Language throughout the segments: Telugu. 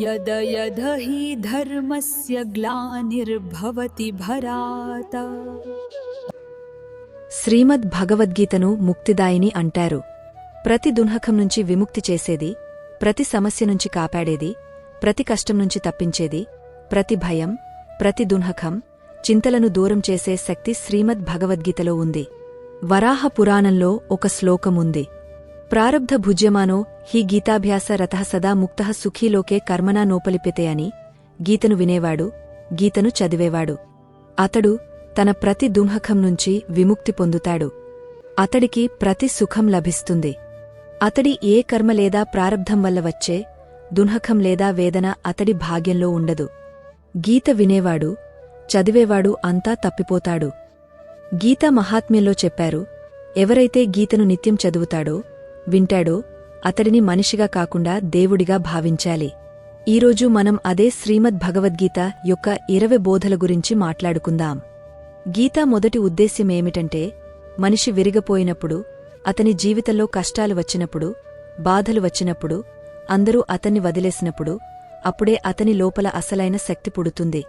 यद यद हि धर्मस्य ग्लानिर्भवति भरात శ్రీమద్ భగవద్గీతను ముక్తిదాయిని అంటారు ప్రతి దున్హకం నుంచి విముక్తి చేసేది ప్రతి సమస్య నుంచి కాపాడేది ప్రతి కష్టం నుంచి తప్పించేది ప్రతి భయం ప్రతి దున్హకం చింతలను దూరం చేసే శక్తి శ్రీమద్ భగవద్గీతలో ఉంది వరాహ పురాణంలో ఒక శ్లోకముంది ప్రారబ్ధ భుజ్యమానో హి గీతాభ్యాస రథ సదా ముక్త సుఖీలోకే కర్మనా నోపలిపితే అని గీతను వినేవాడు గీతను చదివేవాడు అతడు తన ప్రతి దుంహకం నుంచి విముక్తి పొందుతాడు అతడికి ప్రతి సుఖం లభిస్తుంది అతడి ఏ కర్మ లేదా ప్రారబ్ధం వల్ల వచ్చే దున్హకం లేదా వేదన అతడి భాగ్యంలో ఉండదు గీత వినేవాడు చదివేవాడు అంతా తప్పిపోతాడు గీత మహాత్మ్యంలో చెప్పారు ఎవరైతే గీతను నిత్యం చదువుతాడో వింటాడో అతడిని మనిషిగా కాకుండా దేవుడిగా భావించాలి. ఈరోజు మనం అదే శ్రీమద్ భగవద్గీత యొక్క ఇరవై బోధల గురించి మాట్లాడుకుందాం. గీత మొదటి ఉద్దేశ్యమేమిటంటే మనిషి విరిగపోయినప్పుడు అతని జీవితంలో కష్టాలు వచ్చినప్పుడు బాధలు వచ్చినప్పుడు అందరూ అతన్ని వదిలేసినప్పుడు అప్పుడే అతని లోపల అసలైన శక్తి పుడుతుంది.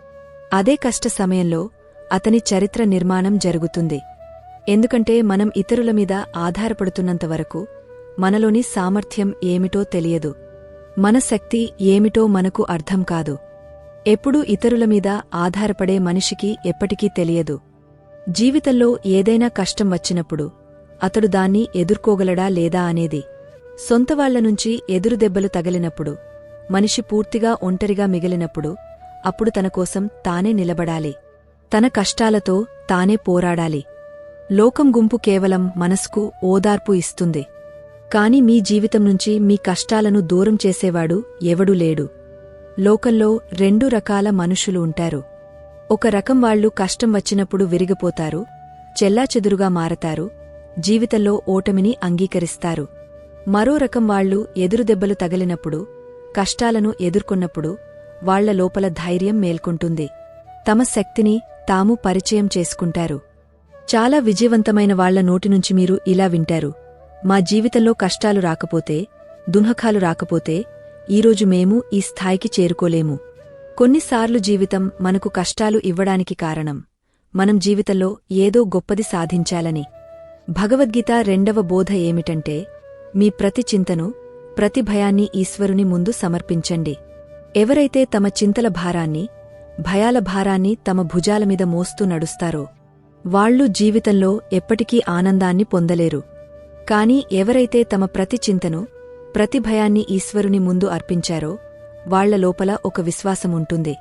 అదే కష్ట సమయంలో అతని చరిత్ర నిర్మాణం జరుగుతుంది. ఎందుకంటే మనం ఇతరుల మీద ఆధారపడుతున్నంతవరకు మనలోని సామర్థ్యం ఏమిటో తెలియదు. మన శక్తి ఏమిటో మనకు అర్థం కాదు. ఎప్పుడూ ఇతరుల మీద ఆధారపడే మనిషికి ఎప్పటికీ తెలియదు. జీవితంలో ఏదైనా కష్టం వచ్చినప్పుడు అతడు దాన్ని ఎదుర్కోగలడా లేదా అనేది సొంతవాళ్ళ నుంచి ఎదురుదెబ్బలు తగిలినప్పుడు మనిషి పూర్తిగా ఒంటరిగా మిగిలినప్పుడు అప్పుడు తనకోసం తానే నిలబడాలి. తన కష్టాలతో తానే పోరాడాలి. లోకం గుంపు కేవలం మనస్కు ఓదార్పు ఇస్తుంది. కాని మీ జీవితం నుంచి మీ కష్టాలను దూరం చేసేవాడు ఎవడూ లేడు. లోకంలో రెండు రకాల మనుషులు ఉంటారు. ఒక రకం వాళ్ళు కష్టం వచ్చినప్పుడు విరిగిపోతారు చెల్లాచెదురుగా మారతారు జీవితంలో ఓటమిని అంగీకరిస్తారు. మరో రకం వాళ్ళు ఎదురుదెబ్బలు తగిలినప్పుడు కష్టాలను ఎదుర్కొన్నప్పుడు వాళ్ళ లోపల ధైర్యం మేల్కొంటుంది. తమ శక్తిని తాము పరిచయం చేసుకుంటారు. చాలా విజయవంతమైన వాళ్ళ నోటి నుంచి మీరు ఇలా వింటారు. మా జీవితంలో కష్టాలు రాకపోతే దున్హకాలు రాకపోతే ఈరోజు మేము ఈ స్థాయికి చేరుకోలేము. కొన్నిసార్లు జీవితం మనకు కష్టాలు ఇవ్వడానికి కారణం. మనం జీవితంలో ఏదో గొప్పది సాధించాలని. భగవద్గీత రెండవ బోధ ఏమిటంటే మీ ప్రతి చింతను ప్రతి భయాన్ని ఈశ్వరుని ముందు సమర్పించండి. ఎవరైతే తమ చింతల భారాన్ని భయాల భారాన్ని తమ భుజాల మీద మోస్తూ నడుస్తారో వాళ్ళు జీవితంలో ఎప్పటికీ ఆనందాన్ని పొందలేరు. కాని ఎవరైతే తమ ప్రతి చింతను ప్రతి భయాన్ని ఈశ్వరుని ముందు అర్పించారో వాళ్ళ లోపల ఒక విశ్వాసముంటుంది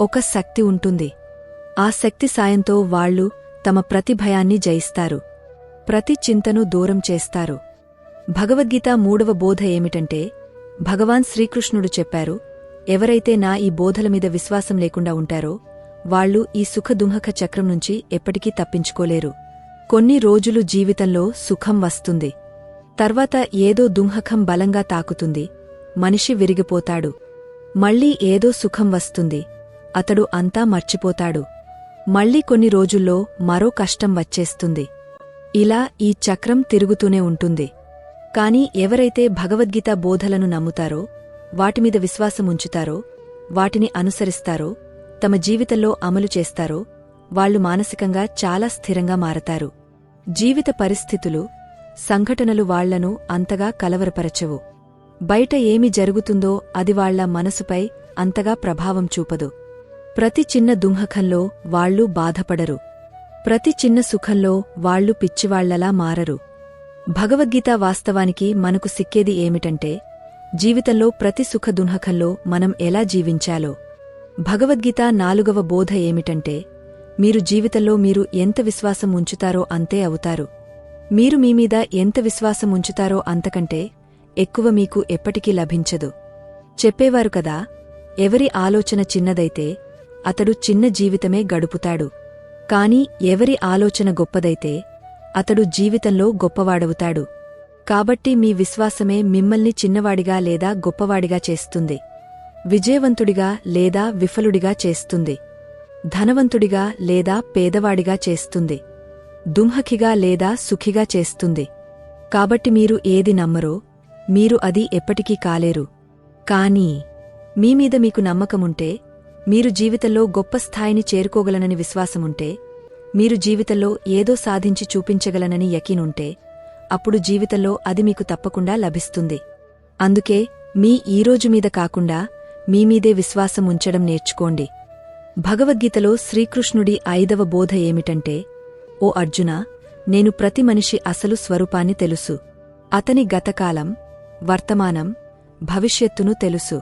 ఒక శక్తి ఉంటుంది. ఆ శక్తి సాయంతో వాళ్ళు తమ ప్రతి భయాన్ని జయిస్తారు ప్రతి చింతను దూరం చేస్తారు. భగవద్గీత మూడవ బోధ ఏమిటంటే భగవాన్ శ్రీకృష్ణుడు చెప్పారు ఎవరైతే నా ఈ బోధల మీద విశ్వాసం లేకుండా ఉంటారో వాళ్ళు ఈ సుఖదుంహక చక్రం నుంచి ఎప్పటికీ తప్పించుకోలేరు. కొన్ని రోజులు జీవితంలో సుఖం వస్తుంది. తర్వాత ఏదో దుంహకం బలంగా తాకుతుంది. మనిషి విరిగిపోతాడు. మళ్ళీ ఏదో సుఖం వస్తుంది. అతడు అంతా మర్చిపోతాడు. మళ్ళీ కొన్ని రోజుల్లో మరో కష్టం వచ్చేస్తుంది. ఇలా ఈ చక్రం తిరుగుతూనే ఉంటుంది. కాని ఎవరైతే భగవద్గీత బోధలను నమ్ముతారో వాటిమీద విశ్వాసముంచుతారో వాటిని అనుసరిస్తారో తమ జీవితంలో అమలు చేస్తారో వాళ్ళు మానసికంగా చాలా స్థిరంగా మారతారు. జీవిత పరిస్థితులు సంఘటనలు వాళ్ళను అంతగా కలవరపరచవు. బయట ఏమి జరుగుతుందో అది వాళ్ళ మనసుపై అంతగా ప్రభావం చూపదు. ప్రతి చిన్న దుంహకంలో వాళ్ళు బాధపడరు. ప్రతి చిన్న సుఖంలో వాళ్ళు పిచ్చివాళ్ళలా మారరు. భగవద్గీత వాస్తవానికి మనకు సిక్కేది ఏమిటంటే జీవితంలో ప్రతి సుఖ దుంహకంలో మనం ఎలా జీవించాలో. భగవద్గీత నాలుగవ బోధ ఏమిటంటే మీరు జీవితంలో మీరు ఎంత విశ్వాసం ఉంచుతారో అంతే అవుతారు. మీరు మీమీద ఎంత విశ్వాసం ఉంచుతారో అంతకంటే ఎక్కువ మీకు ఎప్పటికీ లభించదు. చెప్పేవారు కదా ఎవరి ఆలోచన చిన్నదైతే అతడు చిన్న జీవితమే గడుపుతాడు. కాని ఎవరి ఆలోచన గొప్పదైతే అతడు జీవితంలో గొప్పవాడవుతాడు. కాబట్టి మీ విశ్వాసమే మిమ్మల్ని చిన్నవాడిగా లేదా గొప్పవాడిగా చేస్తుంది. విజయవంతుడిగా లేదా విఫలుడిగా చేస్తుంది. ధనవంతుడిగా లేదా పేదవాడిగా చేస్తుంది. దుంహకిగా లేదా సుఖిగా చేస్తుంది. కాబట్టి మీరు ఏది నమ్మరో మీరు అది ఎప్పటికీ కాలేరు. కానీ మీమీద మీకు నమ్మకముంటే మీరు జీవితంలో గొప్ప స్థాయిని చేరుకోగలనని విశ్వాసముంటే మీరు జీవితంలో ఏదో సాధించి చూపించగలనని యకీనుంటే అప్పుడు జీవితంలో అది మీకు తప్పకుండా లభిస్తుంది. అందుకే మీ ఈరోజు మీద కాకుండా మీమీదే విశ్వాసం ఉంచడం నేర్చుకోండి. భగవద్గీతలో శ్రీకృష్ణుడి ఐదవ బోధ ఏమిటంటే ఓ అర్జున నేను ప్రతి మనిషి అసలు స్వరూపాన్ని తెలుసు. అతని గతకాలం వర్తమానం భవిష్యత్తును తెలుసు.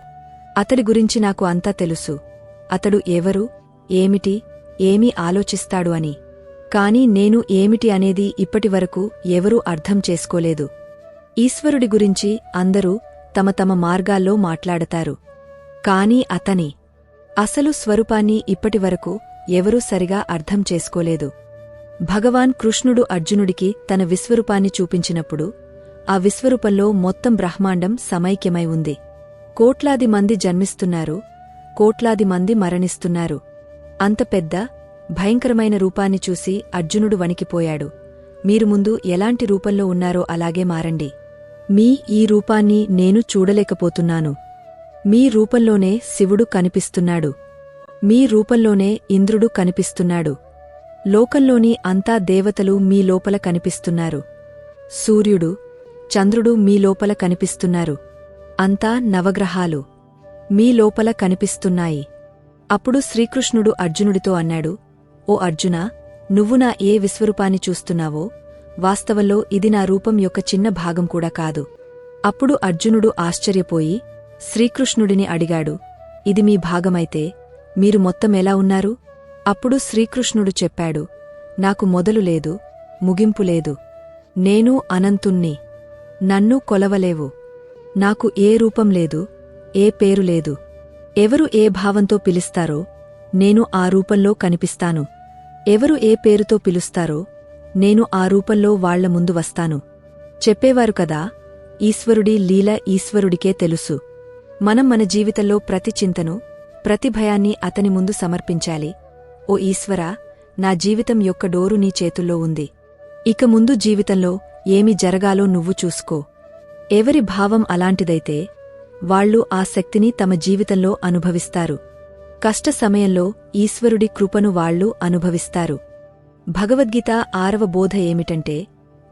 అతడి గురించి నాకు అంతా తెలుసు. అతడు ఎవరు ఏమిటి ఏమి ఆలోచిస్తాడు అని. కాని నేను ఏమిటి అనేది ఇప్పటివరకు ఎవరూ అర్థం చేసుకోలేదు. ఈశ్వరుడి గురించి అందరూ తమ తమ మార్గాల్లో మాట్లాడతారు. కాని అతని అసలు స్వరూపాన్ని ఇప్పటివరకు ఎవరూ సరిగా అర్థం చేసుకోలేదు. భగవాన్ కృష్ణుడు అర్జునుడికి తన విశ్వరూపాన్ని చూపించినప్పుడు ఆ విశ్వరూపంలో మొత్తం బ్రహ్మాండం సమైక్యమై ఉంది. కోట్లాది మంది జన్మిస్తున్నారు కోట్లాది మంది మరణిస్తున్నారు. అంత పెద్ద భయంకరమైన రూపాన్ని చూసి అర్జునుడు వణికిపోయాడు. మీరు ముందు ఎలాంటి రూపంలో ఉన్నారో అలాగే మారండి. మీ ఈ రూపాన్ని నేను చూడలేకపోతున్నాను. మీ రూపంలోనే శివుడు కనిపిస్తున్నాడు. మీ రూపంలోనే ఇంద్రుడు కనిపిస్తున్నాడు. లోకంలోని అంతా దేవతలు మీ లోపల కనిపిస్తున్నారు. సూర్యుడు చంద్రుడు మీ లోపల కనిపిస్తున్నారు. అంతా నవగ్రహాలు మీ లోపల కనిపిస్తున్నాయి. అప్పుడు శ్రీకృష్ణుడు అర్జునుడితో అన్నాడు ఓ అర్జునా నువ్వు నా ఏ విశ్వరూపాన్ని చూస్తున్నావో వాస్తవంలో ఇది నా రూపం యొక్క చిన్న భాగం కూడా కాదు. అప్పుడు అర్జునుడు ఆశ్చర్యపోయి శ్రీకృష్ణుడిని అడిగాడు ఇది మీ భాగమైతే మీరు మొత్తం ఎలా ఉన్నారు? అప్పుడు శ్రీకృష్ణుడు చెప్పాడు నాకు మొదలు లేదు ముగింపు లేదు. నేను అనంతుణ్ణి. నన్ను కొలవలేవు. నాకు ఏ రూపం లేదు ఏ పేరు లేదు. ఎవరు ఏ భావంతో పిలుస్తారో నేను ఆ రూపంలో కనిపిస్తాను. ఎవరు ఏ పేరుతో పిలుస్తారో నేను ఆ రూపంలో వాళ్ళ ముందు వస్తాను. చెప్పేవారు కదా ఈశ్వరుడి లీల ఈశ్వరుడికే తెలుసు. మనం మన జీవితంలో ప్రతి చింతను ప్రతి భయాన్ని అతని ముందు సమర్పించాలి. ఓ ఈశ్వరా నా జీవితం యొక్క డోరు నీ చేతుల్లో ఉంది. ఇక ముందు జీవితంలో ఏమి జరగాలో నువ్వు చూసుకో. ఎవరి భావం అలాంటిదైతే వాళ్ళు ఆ శక్తిని తమ జీవితంలో అనుభవిస్తారు. కష్ట సమయంలో ఈశ్వరుడి కృపను వాళ్ళు అనుభవిస్తారు. భగవద్గీత ఆరవ బోధ ఏమిటంటే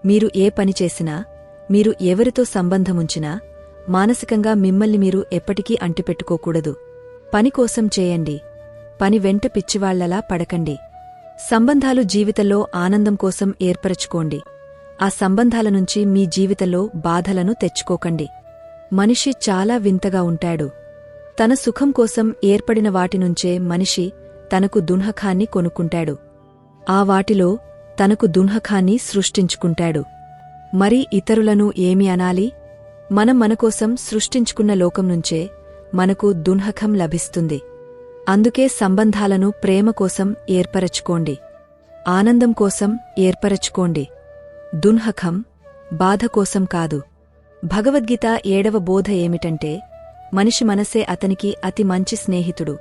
మీరు ఏ పని చేసినా మీరు ఎవరితో సంబంధముంచినా మానసికంగా మిమ్మల్ని మీరు ఎప్పటికీ అంటిపెట్టుకోకూడదు. పని కోసం చేయండి. పని వెంట పిచ్చివాళ్ళలా పడకండి. సంబంధాలు జీవితంలో ఆనందం కోసం ఏర్పరచుకోండి. ఆ సంబంధాల నుంచి మీ జీవితంలో బాధలను తెచ్చుకోకండి. మనిషి చాలా వింతగా ఉంటాడు. తన సుఖం కోసం ఏర్పడిన వాటినుంచే మనిషి తనకు దున్హఖాన్ని కొనుక్కుంటాడు. ఆ వాటిలో తనకు దున్హఖాన్ని సృష్టించుకుంటాడు. మరి ఇతరులను ఏమి అనాలి? మనం మనకోసం సృష్టించుకున్న లోకం నుంచే మనకు దున్హఖం లభిస్తుంది. అందుకే సంబంధాలను ప్రేమ కోసం ఏర్పరచుకోండి. ఆనందం కోసం ఏర్పరచుకోండి. దున్హఖం బాధ కోసం కాదు. భగవద్గీత ఏడవ బోధ ఏమిటంటే మనిషి మనసే అతనికి అతి మంచి స్నేహితుడు.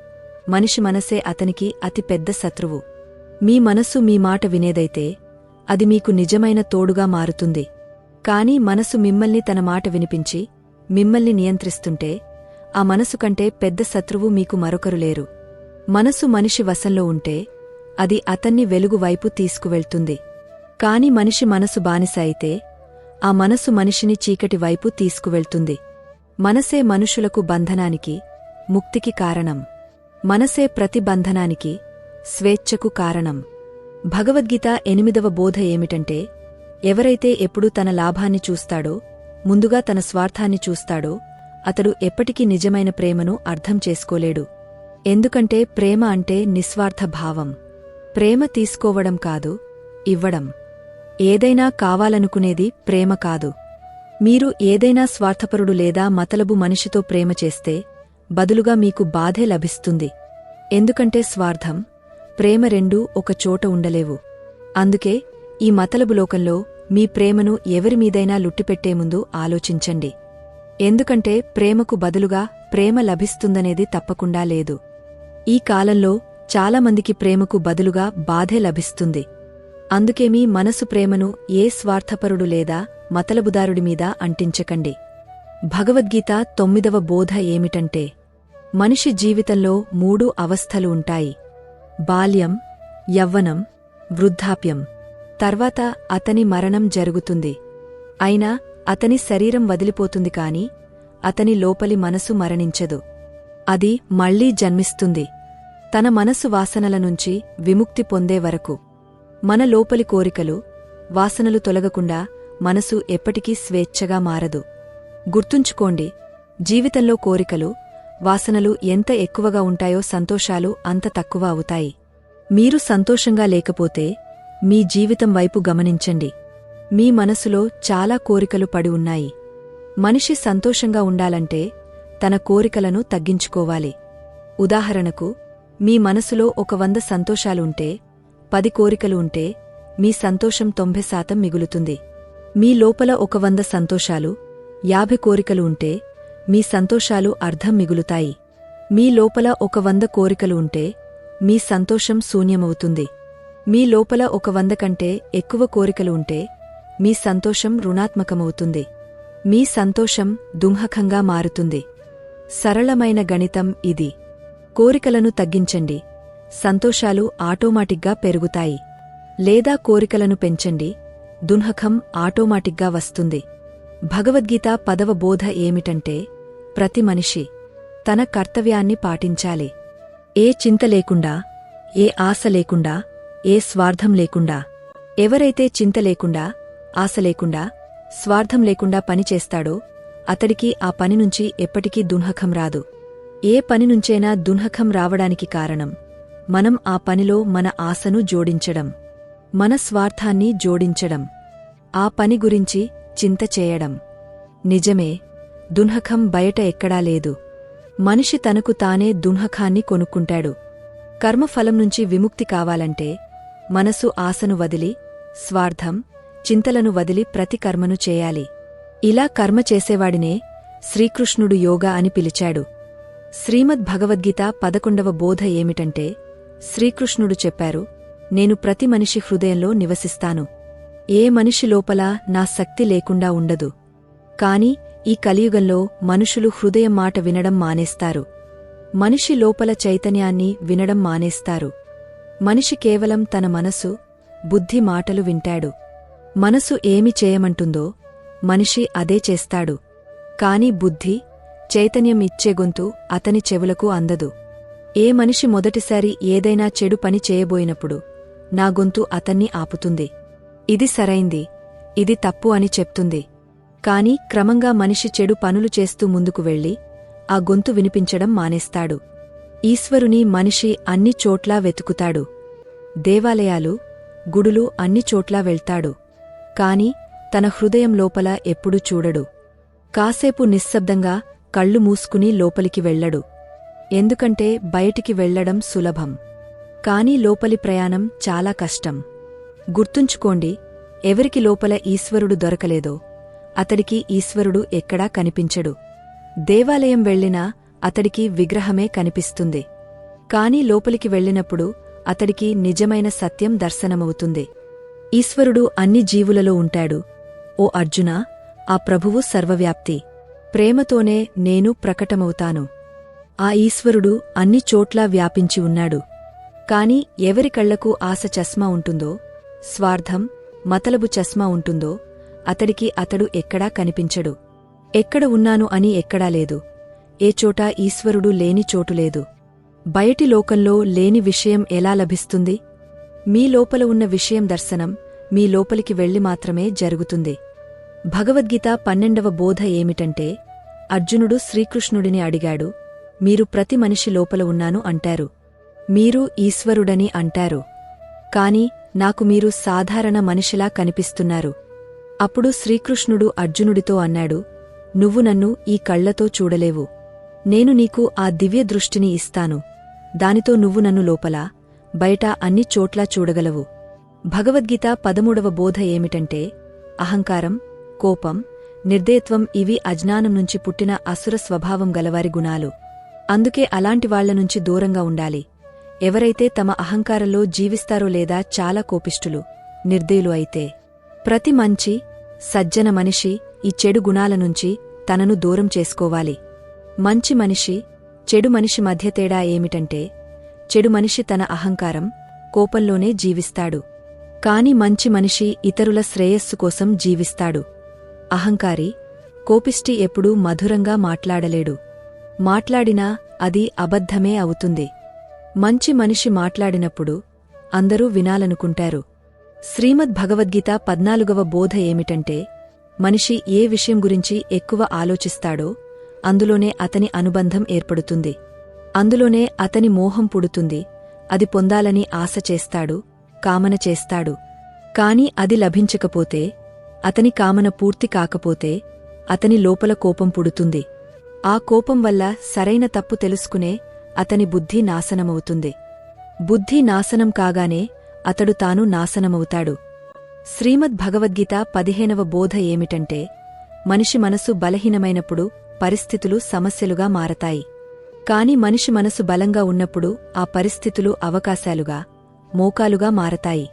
మనిషి మనసే అతనికి అతి పెద్ద శత్రువు. మీ మనస్సు మీ మాట వినేదైతే అది మీకు నిజమైన తోడుగా మారుతుంది. కాని మనసు మిమ్మల్ని తన మాట వినిపించి మిమ్మల్ని నియంత్రిస్తుంటే ఆ మనసు కంటే పెద్ద శత్రువు మీకు మరొకరు లేరు. మనసు మనిషి వశంలో ఉంటే అది అతన్ని వెలుగు వైపు తీసుకువెళ్తుంది. కాని మనిషి మనసు బానిస అయితే ఆ మనసు మనిషిని చీకటి వైపు తీసుకువెళ్తుంది. మనసే మనుషులకు బంధనానికి ముక్తికి కారణం. మనసే ప్రతి బంధనానికి స్వేచ్ఛకు కారణం. భగవద్గీత ఎనిమిదవ బోధ ఏమిటంటే ఎవరైతే ఎప్పుడూ తన లాభాన్ని చూస్తాడో ముందుగా తన స్వార్థాన్ని చూస్తాడో అతడు ఎప్పటికీ నిజమైన ప్రేమను అర్థం చేసుకోలేడు. ఎందుకంటే ప్రేమ అంటే నిస్వార్థ భావం. ప్రేమ తీసుకోవడం కాదు ఇవ్వడం. ఏదైనా కావాలనుకునేది ప్రేమ కాదు. మీరు ఏదైనా స్వార్థపరుడు లేదా మతలబు మనిషితో ప్రేమ చేస్తే బదులుగా మీకు బాధే లభిస్తుంది. ఎందుకంటే స్వార్థం ప్రేమ రెండూ ఒక చోట ఉండలేవు. అందుకే ఈ మతలబు లోకంలో మీ ప్రేమను ఎవరిమీదైనా లుట్టిపెట్టే ముందు ఆలోచించండి. ఎందుకంటే ప్రేమకు బదులుగా ప్రేమ లభిస్తుందనేది తప్పకుండా లేదు. ఈ కాలంలో చాలామందికి ప్రేమకు బదులుగా బాధే లభిస్తుంది. అందుకే మీ మనసు ప్రేమను ఏ స్వార్థపరుడు లేదా మతలబుదారుడి మీద అంటించకండి. భగవద్గీత తొమ్మిదవ బోధ ఏమిటంటే మనిషి జీవితంలో మూడు అవస్థలు ఉంటాయి. బాల్యం యవ్వనం వృద్ధాప్యం. తర్వాత అతని మరణం జరుగుతుంది. అయినా అతని శరీరం వదిలిపోతుంది కాని అతని లోపలి మనసు మరణించదు. అది మళ్ళీ జన్మిస్తుంది. తన మనసు వాసనల నుంచి విముక్తి పొందే వరకు. మన లోపలి కోరికలు వాసనలు తొలగకుండా మనసు ఎప్పటికీ స్వేచ్ఛగా మారదు. గుర్తుంచుకోండి జీవితంలో కోరికలు వాసనలు ఎంత ఎక్కువగా ఉంటాయో సంతోషాలు అంత తక్కువ అవుతాయి. మీరు సంతోషంగా లేకపోతే మీ జీవితం వైపు గమనించండి. మీ మనసులో చాలా కోరికలు పడి ఉన్నాయి. మనిషి సంతోషంగా ఉండాలంటే తన కోరికలను తగ్గించుకోవాలి. ఉదాహరణకు మీ మనసులో ఒక వంద సంతోషాలుంటే పది కోరికలు ఉంటే మీ సంతోషం తొంభై శాతం మిగులుతుంది. మీ లోపల ఒక వంద సంతోషాలు యాభై కోరికలు ఉంటే మీ సంతోషాలు అర్ధం మిగులుతాయి. మీ లోపల ఒక వంద కోరికలు ఉంటే మీ సంతోషం శూన్యమవుతుంది. మీ లోపల ఒక వంద కంటే ఎక్కువ కోరికలు ఉంటే మీ సంతోషం రుణాత్మకమవుతుంది. మీ సంతోషం దుంహకంగా మారుతుంది. సరళమైన గణితం ఇది. కోరికలను తగ్గించండి. సంతోషాలు ఆటోమాటిక్గా పెరుగుతాయి. లేదా కోరికలను పెంచండి. దున్హకం ఆటోమాటిక్గా వస్తుంది. భగవద్గీత పదవ బోధ ఏమిటంటే ప్రతి మనిషి తన కర్తవ్యాన్ని పాటించాలి. ఏ చింత లేకుండా ఏ ఆశ లేకుండా ఏ స్వార్థం లేకుండా ఎవరైతే చింత లేకుండా ఆశ లేకుండా స్వార్థం లేకుండా పనిచేస్తాడో అతడికి ఆ పని నుంచి ఎప్పటికీ దున్హకం రాదు. ఏ పని నుంచైనా దున్హకం రావడానికి కారణం మనం ఆ పనిలో మన ఆశను జోడించడం మన స్వార్థాన్ని జోడించడం ఆ పని గురించి చింత చేయడం. నిజమే దున్హకం బయట ఎక్కడా లేదు. మనిషి తనకు తానే దున్హకాన్ని కొనుక్కుంటాడు. కర్మఫలం నుంచి విముక్తి కావాలంటే మనసు ఆశను వదిలి స్వార్థం చింతలను వదిలి ప్రతి కర్మను చేయాలి. ఇలా కర్మ చేసేవాడినే శ్రీకృష్ణుడు యోగా అని పిలిచాడు. శ్రీమద్ భగవద్గీత పదకొండవ బోధ ఏమిటంటే శ్రీకృష్ణుడు చెప్పారు నేను ప్రతి మనిషి హృదయంలో నివసిస్తాను. ఏ మనిషి లోపల నా శక్తి లేకుండా ఉండదు. కాని ఈ కలియుగంలో మనుషులు హృదయం మాట వినడం మానేస్తారు. మనిషి లోపల చైతన్యాన్ని వినడం మానేస్తారు. మనిషి కేవలం తన మనసు బుద్ధి మాటలు వింటాడు. మనసు ఏమి చేయమంటుందో మనిషి అదే చేస్తాడు. కాని బుద్ధి చైతన్యం ఇచ్చే గొంతు అతని చెవులకు అందదు. ఏ మనిషి మొదటిసారి ఏదైనా చెడు పని చేయబోయినప్పుడు నా గొంతు అతన్ని ఆపుతుంది. ఇది సరైంది ఇది తప్పు అని చెప్తుంది. కాని క్రమంగా మనిషి చెడు పనులు చేస్తూ ముందుకు వెళ్ళి ఆ గొంతు వినిపించడం మానేస్తాడు. ఈశ్వరుని మనిషి అన్ని చోట్లా వెతుకుతాడు. దేవాలయాలు గుడులు అన్ని చోట్లా వెళ్తాడు. కాని తన హృదయం లోపల ఎప్పుడూ చూడడు. కాసేపు నిశ్శబ్దంగా కళ్ళు మూసుకుని లోపలికి వెళ్ళడు. ఎందుకంటే బయటికి వెళ్ళడం సులభం. కాని లోపలి ప్రయాణం చాలా కష్టం. గుర్తుంచుకోండి ఎవరికి లోపల ఈశ్వరుడు దొరకలేదో అతడికి ఈశ్వరుడు ఎక్కడా కనిపించడు. దేవాలయం వెళ్ళినా అతడికి విగ్రహమే కనిపిస్తుంది. కాని లోపలికి వెళ్ళినప్పుడు అతడికి నిజమైన సత్యం దర్శనమవుతుంది. ఈశ్వరుడు అన్ని జీవులలో ఉంటాడు. ఓ అర్జునా ఆ ప్రభువు సర్వవ్యాప్తి. ప్రేమతోనే నేను ప్రకటమవుతాను. ఆ ఈశ్వరుడు అన్ని చోట్లా వ్యాపించి ఉన్నాడు. కాని ఎవరి కళ్ళకు ఆశ చస్మా ఉంటుందో స్వార్థం మతలబు చస్మా ఉంటుందో అతడికి అతడు ఎక్కడా కనిపించడు. ఎక్కడ ఉన్నాను అని ఎక్కడా లేదు. ఏ చోటా ఈశ్వరుడు లేని చోటు లేదు. బయటి లోకంలో లేని విషయం ఎలా లభిస్తుంది? మీ లోపల ఉన్న విషయం దర్శనం మీ లోపలికి వెళ్ళి మాత్రమే జరుగుతుంది. భగవద్గీత పన్నెండవ బోధ ఏమిటంటే అర్జునుడు శ్రీకృష్ణుడిని అడిగాడు మీరు ప్రతి మనిషి లోపల ఉన్నాను అంటారు. మీరు ఈశ్వరుడని అంటారు. కాని నాకు మీరు సాధారణ మనిషిలా కనిపిస్తున్నారు. అప్పుడు శ్రీకృష్ణుడు అర్జునుడితో అన్నాడు నువ్వు నన్ను ఈ కళ్ళతో చూడలేవు. నేను నీకు ఆ దివ్య దృష్టిని ఇస్తాను. దానితో నువ్వు నన్ను లోపల బయట అన్ని చోట్లా చూడగలవు. భగవద్గీత పదమూడవ బోధ ఏమిటంటే అహంకారం కోపం నిర్దయత్వం ఇవి అజ్ఞానం నుంచి పుట్టిన అసుర స్వభావం గలవారి గుణాలు. అందుకే అలాంటి వాళ్ళ నుంచి దూరంగా ఉండాలి. ఎవరైతే తమ అహంకారంలో జీవిస్తారో లేదా చాలా కోపిష్టులు నిర్దయులు అయితే ప్రతి మంచి సజ్జన మనిషి ఈ చెడు గుణాల నుంచి తనను దూరం చేసుకోవాలి. మంచి మనిషి చెడు మనిషి మధ్య తేడా ఏమిటంటే చెడు మనిషి తన అహంకారం కోపంలోనే జీవిస్తాడు. కాని మంచి మనిషి ఇతరుల శ్రేయస్సు కోసం జీవిస్తాడు. అహంకారి కోపిష్టి ఎప్పుడూ మధురంగా మాట్లాడలేడు. మాట్లాడినా అది అబద్ధమే అవుతుంది. మంచి మనిషి మాట్లాడినప్పుడు అందరూ వినాలనుకుంటారు. శ్రీమద్ భగవద్గీత పద్నాలుగవ బోధ ఏమిటంటే మనిషి ఏ విషయం గురించి ఎక్కువ ఆలోచిస్తాడో అందులోనే అతని అనుబంధం ఏర్పడుతుంది. అందులోనే అతని మోహం పుడుతుంది. అది పొందాలని ఆశ చేస్తాడు కామన చేస్తాడు. కాని అది లభించకపోతే అతని కామన పూర్తి కాకపోతే అతని లోపల కోపం పుడుతుంది. ఆ కోపం వల్ల సరైన తప్పు తెలుసుకునే అతని బుద్ధి నాశనమవుతుంది. బుద్ధి నాశనం కాగానే అతడు తాను నాశనమవుతాడు. శ్రీమద్ భగవద్గీత పదిహేనవ బోధ ఏమిటంటే మనిషి మనసు బలహీనమైనప్పుడు పరిస్థితులు సమస్యలుగా మారతాయి. కాని మనిషి మనసు బలంగా ఉన్నప్పుడు ఆ పరిస్థితులు అవకాశాలుగా మోకాలుగా మారతాయి.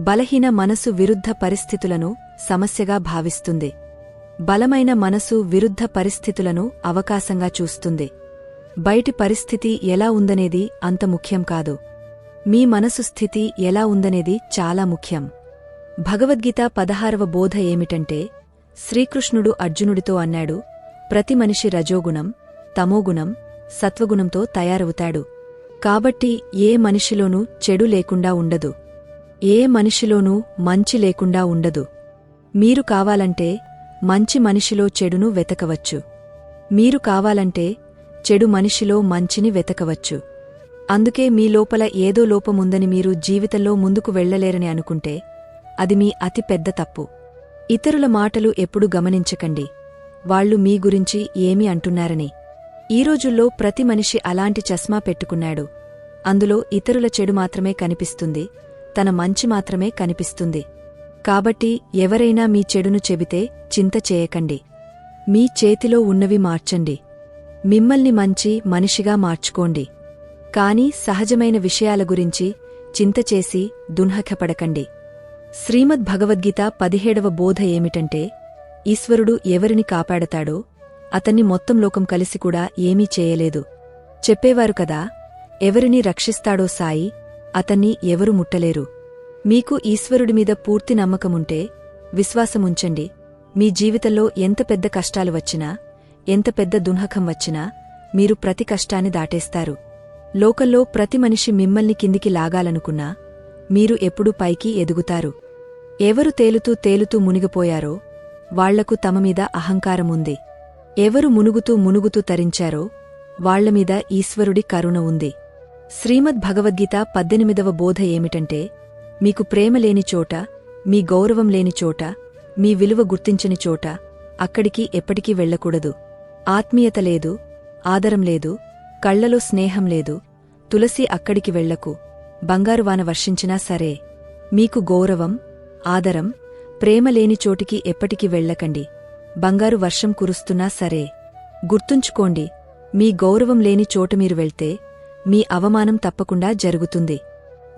బలహీన మనసు విరుద్ధ పరిస్థితులను సమస్యగా భావిస్తుంది. బలమైన మనసు విరుద్ధ పరిస్థితులను అవకాశంగా చూస్తుంది. బయటి పరిస్థితి ఎలా ఉందనేది అంత ముఖ్యం కాదు. మీ మనసు స్థితి ఎలా ఉందనేది చాలా ముఖ్యం. భగవద్గీత పదహారవ బోధ ఏమిటంటే శ్రీకృష్ణుడు అర్జునుడితో అన్నాడు ప్రతి మనిషి రజోగుణం తమోగుణం సత్వగుణంతో తయారవుతాడు. కాబట్టి ఏ మనిషిలోనూ చెడు లేకుండా ఉండదు. ఏ మనిషిలోనూ మంచి లేకుండా ఉండదు. మీరు కావాలంటే మంచి మనిషిలో చెడును వెతకవచ్చు. మీరు కావాలంటే చెడు మనిషిలో మంచిని వెతకవచ్చు. అందుకే మీ లోపల ఏదో లోపముందని మీరు జీవితంలో ముందుకు వెళ్ళలేరని అనుకుంటే అది మీ అతి పెద్ద తప్పు. ఇతరుల మాటలు ఎప్పుడు గమనించకండి. వాళ్ళు మీ గురించి ఏమి అంటున్నారని. ఈ రోజుల్లో ప్రతి మనిషి అలాంటి చస్మా పెట్టుకున్నాడు. అందులో ఇతరుల చెడు మాత్రమే కనిపిస్తుంది. తన మంచి మాత్రమే కనిపిస్తుంది. కాబట్టి ఎవరైనా మీ చెడును చెబితే చింత చేయకండి. మీ చేతిలో ఉన్నవి మార్చండి. మిమ్మల్ని మంచి మనిషిగా మార్చుకోండి. కాని సహజమైన విషయాల గురించి చింతచేసి దున్హఖపడకండి శ్రీమద్ భగవద్గీత పదిహేడవ బోధ ఏమిటంటే ఈశ్వరుడు ఎవరిని కాపాడతాడో అతన్ని మొత్తం లోకం కలిసి కూడా ఏమీ చేయలేదు. చెప్పేవారు కదా ఎవరిని రక్షిస్తాడో సాయి అతన్ని ఎవరు ముట్టలేరు. మీకు ఈశ్వరుడిమీద పూర్తి నమ్మకముంటే విశ్వాసముంచండి. మీ జీవితంలో ఎంత పెద్ద కష్టాలు వచ్చినా ఎంత పెద్ద దున్హకం వచ్చినా మీరు ప్రతి కష్టాన్ని దాటేస్తారు. లోకల్లో ప్రతి మనిషి మిమ్మల్ని కిందికి లాగాలనుకున్నా మీరు ఎప్పుడూ పైకి ఎదుగుతారు. ఎవరు తేలుతూ తేలుతూ మునిగిపోయారో వాళ్ళకు తమ మీద అహంకారముంది. ఎవరు మునుగుతూ మునుగుతూ తరించారో వాళ్ళమీద ఈశ్వరుడి కరుణ ఉంది. శ్రీమద్ భగవద్గీత పద్దెనిమిదవ బోధ ఏమిటంటే మీకు ప్రేమ లేని చోట మీ గౌరవం లేని చోట మీ విలువ గుర్తించని చోట అక్కడికి ఎప్పటికీ వెళ్ళకూడదు ఆత్మీయత లేదు ఆదరం లేదు కళ్ళలో స్నేహం లేదు తులసి అక్కడికి వెళ్ళకు బంగారువాన వర్షించినా సరే. మీకు గౌరవం ఆదరం ప్రేమ లేని చోటికి ఎప్పటికి వెళ్ళకండి. బంగారు వర్షం కురుస్తున్నా సరే. గుర్తుంచుకోండి మీ గౌరవం లేని చోట మీరు వెళ్తే మీ అవమానం తప్పకుండా జరుగుతుంది.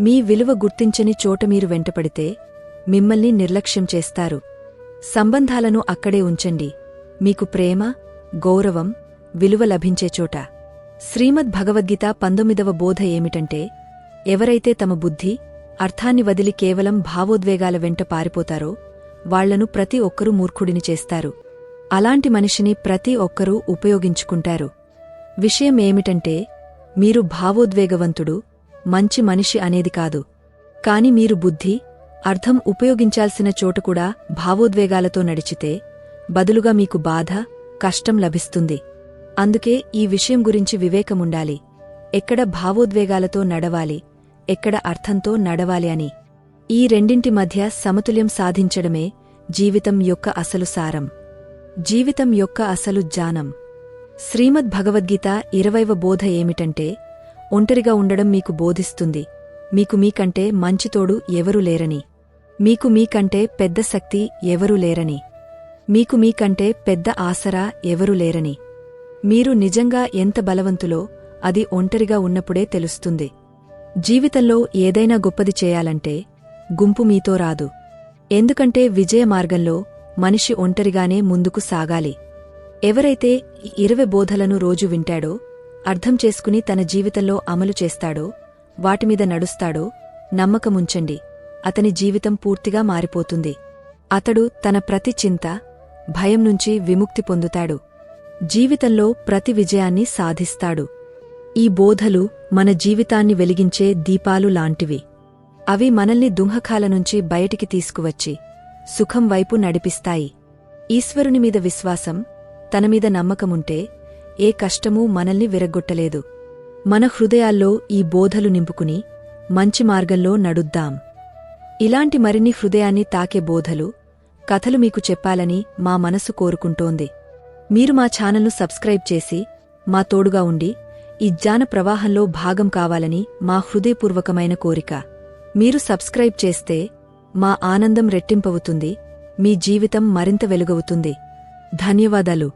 మీ విలువ గుర్తించని చోట మీరు వెంటపడితే మిమ్మల్ని నిర్లక్ష్యం చేస్తారు. సంబంధాలను అక్కడే ఉంచండి. మీకు ప్రేమ గౌరవం విలువ లభించే చోట. శ్రీమద్ భగవద్గీత పంతొమ్మిదవ బోధ ఏమిటంటే ఎవరైతే తమ బుద్ధి అర్థాన్ని వదిలి కేవలం భావోద్వేగాల వెంట పారిపోతారో వాళ్ళను ప్రతి ఒక్కరూ మూర్ఖుడిని చేస్తారు. అలాంటి మనిషిని ప్రతి ఒక్కరూ ఉపయోగించుకుంటారు. విషయం ఏమిటంటే మీరు భావోద్వేగవంతుడు మంచి మనిషి అనేది కాదు. కాని మీరు బుద్ధి అర్థం ఉపయోగించాల్సిన చోట కూడా భావోద్వేగాలతో నడిచితే బదులుగా మీకు బాధ కష్టం లభిస్తుంది. అందుకే ఈ విషయం గురించి వివేకముండాలి. ఎక్కడ భావోద్వేగాలతో నడవాలి? ఎక్కడ అర్థంతో నడవాలి అని. ఈ రెండింటి మధ్య సమతుల్యం సాధించడమే జీవితం యొక్క అసలు సారం. జీవితం యొక్క అసలు జానం. శ్రీమద్ భగవద్గీత ఇరవైవ బోధ ఏమిటంటే ఒంటరిగా ఉండడం మీకు బోధిస్తుంది. మీకు మీకంటే మంచితోడు ఎవరూ లేరని. మీకు మీకంటే పెద్ద శక్తి ఎవరూ లేరని. మీకు మీకంటే పెద్ద ఆసరా ఎవరూ లేరని. మీరు నిజంగా ఎంత బలవంతులో అది ఒంటరిగా ఉన్నప్పుడే తెలుస్తుంది. జీవితంలో ఏదైనా గొప్పది చేయాలంటే గుంపు మీతో రాదు. ఎందుకంటే విజయ మార్గంలో మనిషి ఒంటరిగానే ముందుకు సాగాలి. ఎవరైతే ఇరవై బోధలను రోజు వింటాడో అర్థం చేసుకుని తన జీవితంలో అమలు చేస్తాడో వాటిమీద నడుస్తాడో నమ్మకముంచండి. అతని జీవితం పూర్తిగా మారిపోతుంది. అతడు తన ప్రతి చింత భయం నుంచి విముక్తి పొందుతాడు. జీవితంలో ప్రతి విజయాన్ని సాధిస్తాడు. ఈ బోధలు మన జీవితాన్ని వెలిగించే దీపాలు లాంటివి. అవి మనల్ని దుంహకాల నుంచి బయటికి తీసుకువచ్చి సుఖం వైపు నడిపిస్తాయి. ఈశ్వరుని మీద విశ్వాసం తనమీద నమ్మకముంటే ఏ కష్టమూ మనల్ని విరగ్గొట్టలేదు. మన హృదయాల్లో ఈ బోధలు నింపుకుని మంచి మార్గంలో నడుద్దాం. ఇలాంటి మరిన్ని హృదయాన్ని తాకే బోధలు కథలు మీకు చెప్పాలని మా మనసు కోరుకుంటోంది. మీరు మా ఛానల్ను సబ్స్క్రైబ్ చేసి మా తోడుగా ఉండి ఈ జ్ఞాన ప్రవాహంలో భాగం కావాలని మా హృదయపూర్వకమైన కోరిక. మీరు సబ్స్క్రైబ్ చేస్తే మా ఆనందం రెట్టింపవుతుంది మీ జీవితం మరింత వెలుగవుతుంది. ధన్యవాదాలు.